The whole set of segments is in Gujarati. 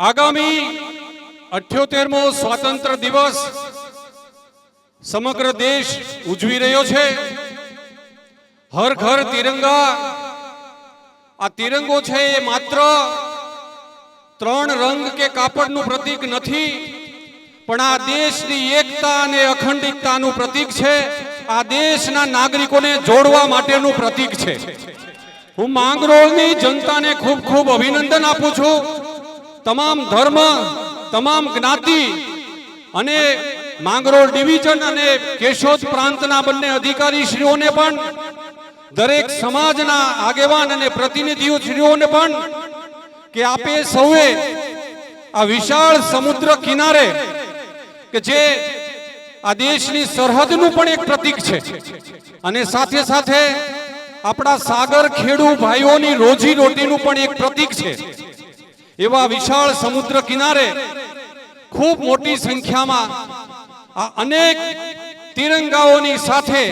આગામી અઠ્યોતેરમો સ્વાતંત્ર દિવસ સમગ્ર દેશ ઉજવી રહ્યો છે. હર ઘર તિરંગા. આ તિરંગો છે એ માત્ર ત્રણ રંગ કે કાપડનું પ્રતીક નથી, પણ આ દેશની એકતા અને અખંડિતતાનું પ્રતીક છે. આ દેશના નાગરિકોને જોડવા માટેનું પ્રતીક છે. હું માંગરોળની જનતાને ખૂબ ખૂબ અભિનંદન આપું છું. તમામ ધર્મ, તમામ જ્ઞાતિ અને માંગરોળ ડિવિઝન અને કેશોદ પ્રાંતના બંને અધિકારીશ્રીઓને પણ, દરેક સમાજના આગેવાન અને પ્રતિનિધિઓશ્રીઓને પણ કે આપે સૌએ આ વિશાળ સમુદ્ર કિનારે કે જે આ દેશની સરહદનું પણ એક પ્રતીક છે. અને સાથે સાથે આપણા સાગર ખેડૂ ભાઈઓની રોજી રોટીનું પણ એક પ્રતીક છે. એવા વિશાળ સમુદ્ર કિનારે ખૂબ મોટી સંખ્યામાં આ અનેક તિરંગાઓની સાથે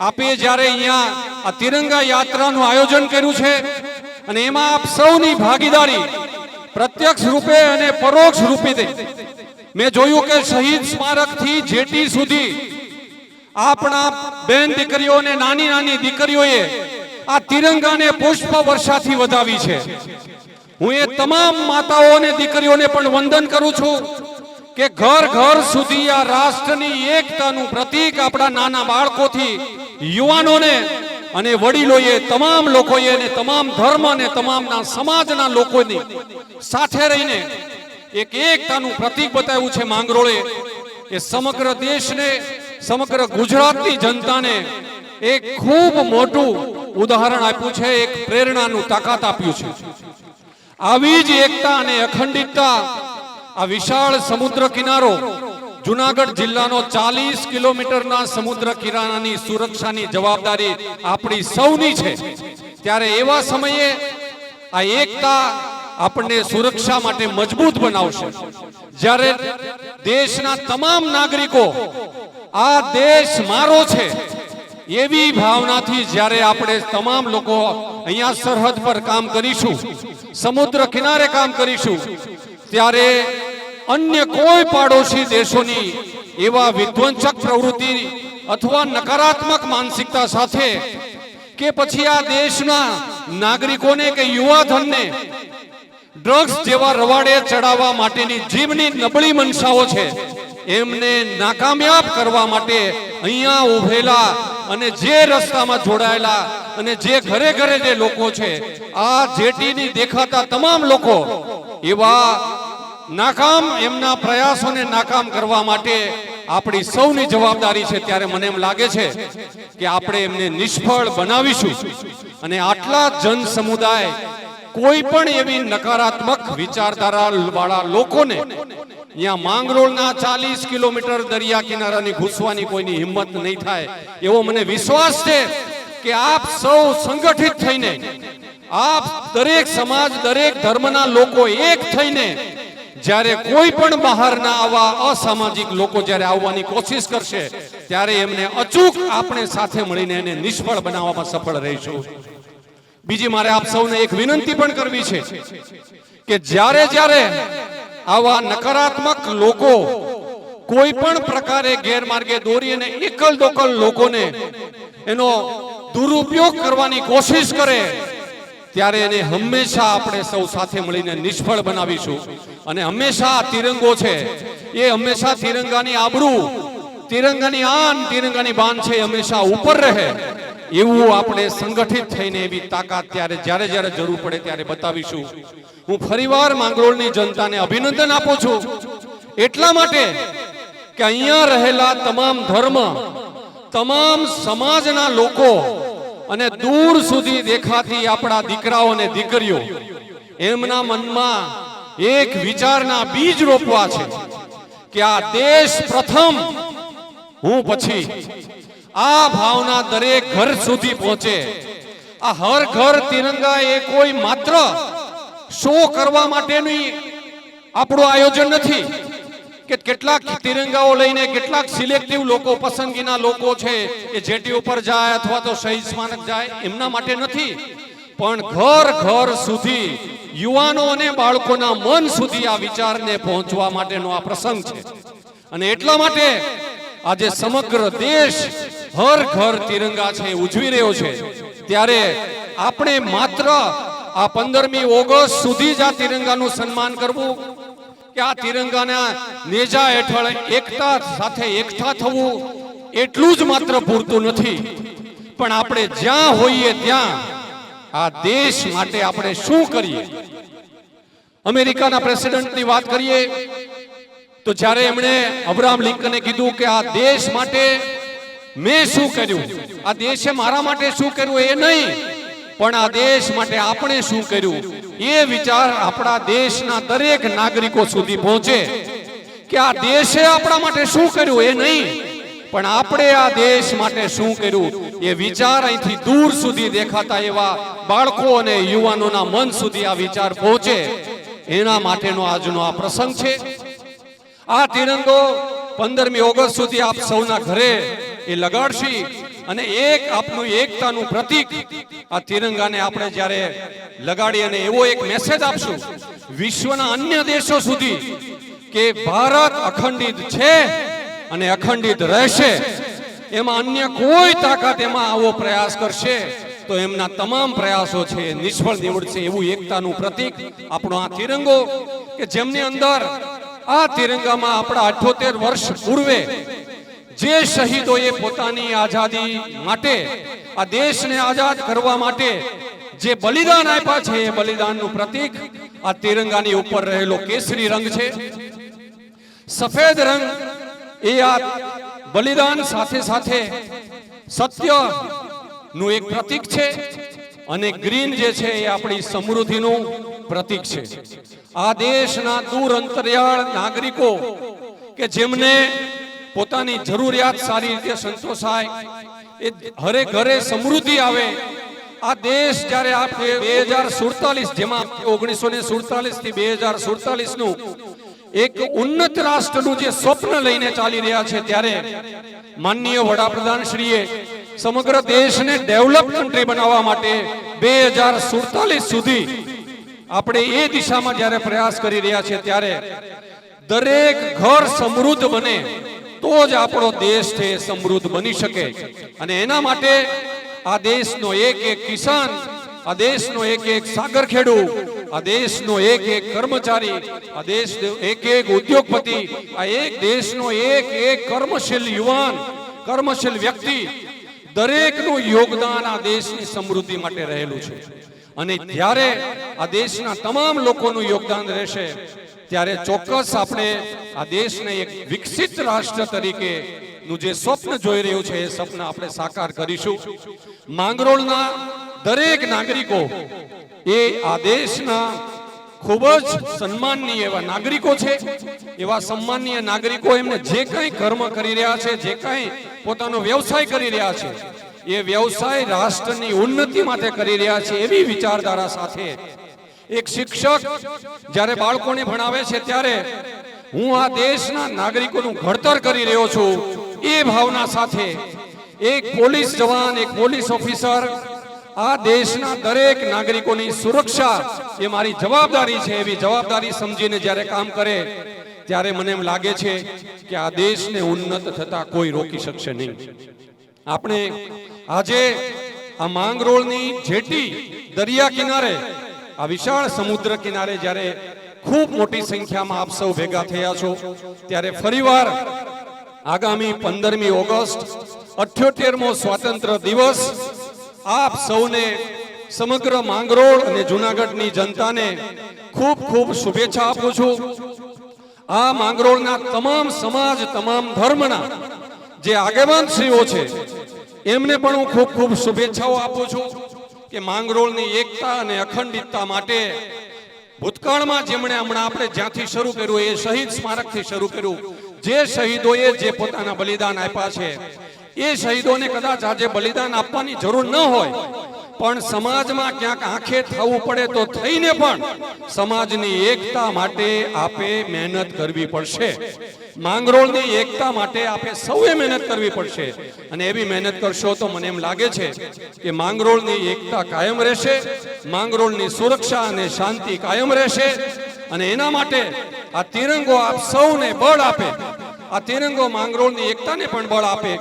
આપે જ્યારે અહીંયા આ તિરંગા યાત્રાનું આયોજન કર્યું છે અને એમાં આપ સૌની ભાગીદારી પ્રત્યક્ષ રૂપે અને પરોક્ષ રૂપે મેં જોયું કે શહીદ સ્મારકથી જેટી સુધી આપણા બેન દીકરીઓને નાની નાની દીકરીઓએ આ તિરંગાને પુષ્પ વર્ષાથી વધાવી છે. હું એ તમામ માતાઓ અને દીકરીઓને પણ વંદન કરું છું કે ઘર ઘર સુધી આ રાષ્ટ્રની એકતાનું પ્રતીક આપણા નાના બાળકોથી, યુવાનોને અને વડીલોએ, તમામ લોકોએ અને તમામ ધર્મ અને તમામના સમાજના લોકોની સાથે રહીને એક એકતાનું પ્રતીક બતાવ્યું છે માંગરોળે એ સમગ્ર દેશને, સમગ્ર ગુજરાતની જનતાને એક ખૂબ મોટું ઉદાહરણ આપ્યું છે, એક પ્રેરણાનું તાકાત આપ્યું છે. આવી જ એકતા અને અખંડિતતા આ વિશાળ સમુદ્ર કિનારો જુનાગઢ જિલ્લાનો ચાલીસ કિલોમીટરના સમુદ્ર કિનારાની સુરક્ષાની જવાબદારી આપણી સૌની છે. ત્યારે એવા સમયે આ એકતા આપણને સુરક્ષા માટે મજબૂત બનાવશે. જ્યારે દેશના તમામ નાગરિકો, આ દેશ મારો છે એવી ભાવનાથી જ્યારે આપણે તમામ લોકો અહીંયા સરહદ પર કામ કરીશું, સમુદ્ર કિનારે કામ કરીશું, ત્યારે અન્ય કોઈ પાડોશી દેશોની એવા વિધ્વંસક પ્રવૃત્તિ અથવા નકારાત્મક માનસિકતા સાથે કે પછી આ દેશના નાગરિકોને કે યુવાધનને ડ્રગ્સ જેવા રવાડે ચડાવવા માટેની જીવની નબળી મનસાઓ છે, એમને નાકામયાબ કરવા માટે અહીંયા ઉભેલા અને જે રસ્તામાં જોડાયેલા અને જે ઘરે ઘરે જે લોકો છે, આ જેટીની દેખાતા તમામ લોકો એવા નાકામ એમના પ્રયાસોને નાકામ કરવા માટે આપણી સૌની જવાબદારી છે. ત્યારે મને એમ લાગે છે કે આપણે એમને નિષ્ફળ બનાવીશું અને આટલા જન સમુદાય કોઈ પણ એવી નકારાત્મક વિચારધારા વાળા લોકોને અહીંયા માંગરોળના ચાલીસ કિલોમીટર દરિયા કિનારાની ઘૂસવાની કોઈની હિંમત નહીં થાય. એવો મને વિશ્વાસ છે કે આપ સૌ સંગઠિત થઈને, આપ દરેક સમાજ, દરેક ધર્મના લોકો એક થઈને, જ્યારે કોઈ પણ બહારના આવા અસામાજિક લોકો જ્યારે આવવાની કોશિશ કરશે, ત્યારે એમને અચૂક આપણે સાથે મળીને એને નિષ્ફળ બનાવવામાં સફળ રહીશું. બીજી મારે આપ સૌને એક વિનંતી પણ કરવી છે કે જ્યારે જ્યારે આવા નકારાત્મક લોકો કોઈ પણ પ્રકારે ગેરમાર્ગે દોરી અને એકલ દોકલ લોકોને એનો દુરુપયોગ કરવાની કોશિશ કરે, ત્યારે એને હંમેશા આપણે સૌ સાથે મળીને નિષ્ફળ બનાવીશું. અને હંમેશા તિરંગો છે, એ હંમેશા તિરંગાની આબરૂ, તિરંગાની આન, તિરંગાની બાન છે હંમેશા ઉપર રહે. એવું આપણે સંગઠિત થઈને એવી તાકાત ત્યારે જ્યારે જ્યારે જરૂર પડે ત્યારે બતાવીશું. હું ફરીવાર માંગરોળની જનતાને અભિનંદન આપું છું. એટલા માટે કે અહીંયા રહેલા તમામ ધર્મ, તમામ સમાજના લોકો અને દૂર સુધી દેખાતી આપણા દીકરાઓ અને દીકરીઓ, એમના મનમાં એક વિચારના બીજ રોપવા છે કે આ દેશ પ્રથમ, હું પછી આ ભાવના દરેક ઘર સુધી પહોંચે. આ હર ઘર તિરંગા એ કોઈ માત્ર શો કરવા માટેની આપણું આયોજન નથી. કે કેટલાક તિરંગાઓ લઈને કેટલાક સિલેક્ટિવ લોકો, પસંદગીના લોકો છે, એ જેટી ઉપર જાય અથવા તો શહીદ સ્મારક જાય, એમના માટે નથી. પણ ઘર ઘર સુધી યુવાનો અને બાળકોના મન સુધી આ વિચારને પહોંચવા માટેનો આ પ્રસંગ છે. અને એટલા માટે આજે સમગ્ર દેશ હર ઘર તિરંગા છે, ઉજવી રહ્યો છે. ત્યારે આપણે માત્ર આ પંદરમી ઓગસ્ટ સુધી જ આ તિરંગાનું સન્માન કરવું કે આ તિરંગાના નેજા હેઠળ એકતા સાથે એકઠા થવું, એટલું જ માત્ર પૂરતું નથી. પણ આપણે જ્યાં હોઈએ ત્યાં આ દેશ માટે આપણે શું કરીએ? અમેરિકાના પ્રેસિડેન્ટની વાત કરીએ, તો જ્યારે એમણે અબ્રાહમ લિંકને કીધું કે આ દેશ માટે મેં શું કર્યું? આ દેશે મારા માટે શું કર્યું એ નહીં. પણ આ દેશ માટે આપણે શું કર્યું? એ વિચાર આપણા દેશના દરેક નાગરિકો સુધી પહોંચે. કે આ દેશે આપણા માટે શું કર્યું એ નહીં. પણ આપણે આ દેશ માટે શું કર્યું? એ વિચાર અહીંથી દૂર સુધી દેખાતા એવા બાળકો અને યુવાનોના મન સુધી આ વિચાર પહોંચે. એના માટેનો આજનો આ પ્રસંગ છે. આ તિરંગો પંદરમી ઓગસ્ટ સુધી આપ સૌના ઘરે એ લગાડશી અને એક આપનું એકતાનું પ્રતીક આ તિરંગાને આપણે જ્યારે લગાડી અને એવો એક મેસેજ આપશું, વિશ્વના અન્ય દેશો સુધી કે ભારત અખંડિત છે અને અખંડિત રહેશે. એમાં અન્ય કોઈ તાકાત એમાં આવો પ્રયાસ કરશે તો એમના તમામ પ્રયાસો છે, નિષ્ફળ નીવડશે એવું એકતાનું પ્રતીક આપણો આ તિરંગો કે જેમની અંદર આ તિરંગામાં આપણા અઠ્યોતેર વર્ષ પૂર્વે જે શહીદોએ પોતાની આઝાદી માટે, આ દેશને આઝાદ કરવા માટે જે બલિદાન આપ્યા છે, એ બલિદાનનું પ્રતીક આ તિરંગાની ઉપર રહેલો કેસરી રંગ છે. સફેદ રંગ એ આ બલિદાન સાથે સાથે સત્યનું એક પ્રતીક છે અને ગ્રીન જે છે એ આપણી સમૃદ્ધિનું પ્રતીક છે. આ દેશના દૂર અંતરિયાળ નાગરિકો કે જેમને પોતાની જરૂરિયાત સારી રીતે સંતોષાય. એ હરે ઘરે સમૃદ્ધિ આવે. આ દેશ જ્યારે આપણે બે હજાર સુડતાલીસ જેમાં ઓગણીસો ને સુડતાલીસથી બે હજાર સુડતાલીસનું એક ઉન્નત રાષ્ટ્રનું જે સ્વપ્ન લઈને ચાલી રહ્યા છે ત્યારે માનનીય વડાપ્રધાન શ્રીએ સમગ્ર દેશને ડેવલપ કન્ટ્રી બનાવવા માટે બે હજાર સુડતાલીસ સુધી આપણે એ દિશામાં જ્યારે પ્રયાસ કરી રહ્યા છે ત્યારે દરેક ઘર સમૃદ્ધ બને. તો જ આપણો દેશ છે, સમૃદ્ધ બની શકે. અને એના માટે આ દેશનો એક એક કિસાન, આ દેશનો એક એક સાગર ખેડૂ આ દેશનો એક એક કર્મચારી, આ દેશ એક એક ઉદ્યોગપતિ, આ એક દેશનો એક એક કર્મશીલ યુવાન, કર્મશીલ વ્યક્તિ દરેકનું યોગદાન આ દેશની સમૃદ્ધિ માટે રહેલું છે. અને જ્યારે આ દેશના તમામ લોકોનું યોગદાન રહેશે ત્યારે ચોક્કસ આપણે આ દેશને એક વિકસિત રાષ્ટ્ર તરીકે નું જે સ્વપ્ન જોઈ રહ્યું છે, એ સ્વપ્ન આપણે સાકાર કરીશું. માંગરોળના દરેક નાગરિકો, એ આ દેશના ખૂબ જ સન્માનનીય એવા નાગરિકો છે. એવા સન્માનનીય નાગરિકો એમને જે કંઈ કર્મ કરી રહ્યા છે, જે કંઈ પોતાનો વ્યવસાય કરી રહ્યા છે, એ વ્યવસાય રાષ્ટ્રની ઉન્નતિ માટે કરી રહ્યા છે એવી વિચારધારા સાથે એક શિક્ષક જ્યારે બાળકોને ભણાવે છે ત્યારે હું આ દેશના નાગરિકોનું ઘડતર કરી રહ્યો છું. એ ભાવના સાથે એક પોલીસ જવાન, એક પોલીસ ઓફિસર આ દેશના દરેક નાગરિકોની સુરક્ષા એ મારી જવાબદારી છે. એવી જવાબદારી સમજીને જ્યારે કામ કરે ત્યારે મને એમ લાગે છે કે આ દેશને ઉન્નત થતા કોઈ રોકી શકશે નહીં. આપણે આજે આ માંગરોળની જેટી દરિયા કિનારે આ વિશાળ સમુદ્ર કિનારે જ્યારે ખૂબ મોટી સંખ્યામાં આપ સૌ ભેગા થયા છો, ત્યારે ફરીવાર આગામી પંદરમી ઓગસ્ટ અઠ્યોતેરમો સ્વાતંત્ર દિવસ આપ સૌને સમગ્ર માંગરોળ અને જુનાગઢની જનતાને ખૂબ ખૂબ શુભેચ્છા આપું છું. આ માંગરોળના તમામ સમાજ, તમામ ધર્મના જે આગેવાનશ્રીઓ છે, એમને પણ હું ખૂબ ખૂબ શુભેચ્છાઓ આપું છું. કે માંગરોળની એકતા અને અખંડિતતા માટે ભૂતકાળમાં જેમણે હમણાં આપણે જ્યાંથી શરૂ કર્યું એ શહીદ સ્મારકથી શરૂ કર્યું, જે શહીદોએ જે પોતાના બલિદાન આપ્યા છે, એ શહીદોને કદાચ આજે બલિદાન આપવાની જરૂર ન હોય પણ સમાજમાં ક્યાંક આંખે થવું પડે તો થઈને પણ સમાજની એકતા માટે આપે મહેનત કરવી પડશે. માંગરોળની એકતા માટે આપે સૌએ મહેનત કરવી પડશે. અને એવી મહેનત કરશો તો મને એમ લાગે છે કે માંગરોળની એકતા કાયમ રહેશે, માંગરોળની સુરક્ષા અને શાંતિ કાયમ રહેશે અને એના માટે આ તિરંગો આપ સૌને બળ આપે. આ તિરંગો માંગરોળની એકતાને પણ બળ આપે.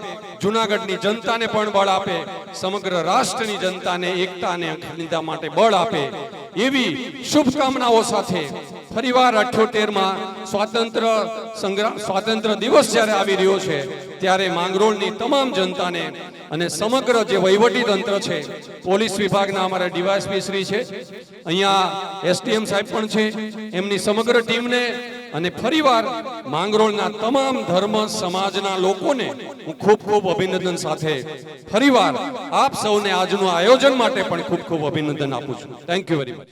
જુનાગઢની જનતાને પણ બળ આપે, સમગ્ર રાષ્ટ્રની જનતાને એકતા અને માટે બળ આપે. એવી શુભકામનાઓ સાથે ફરીવાર અઠ્યોતેરમાં સ્વાતંત્ર સંગ્રામ સ્વાતંત્ર્ય દિવસ જ્યારે આવી રહ્યો છે, ત્યારે માંગરોળની તમામ જનતાને અને સમગ્ર જે વહીવટી તંત્ર છે, પોલીસ વિભાગના અમારા ડીવાયસપી શ્રી છે, અહીંયા એસડીએમ સાહેબ પણ છે, એમની સમગ્ર ટીમને અને ફરીવાર માંગરોળના તમામ ધર્મ સમાજના લોકોને હું ખૂબ ખૂબ અભિનંદન સાથે ફરીવાર આપ સૌને આજનું આયોજન માટે પણ ખૂબ ખૂબ અભિનંદન આપું છું. Thank you very much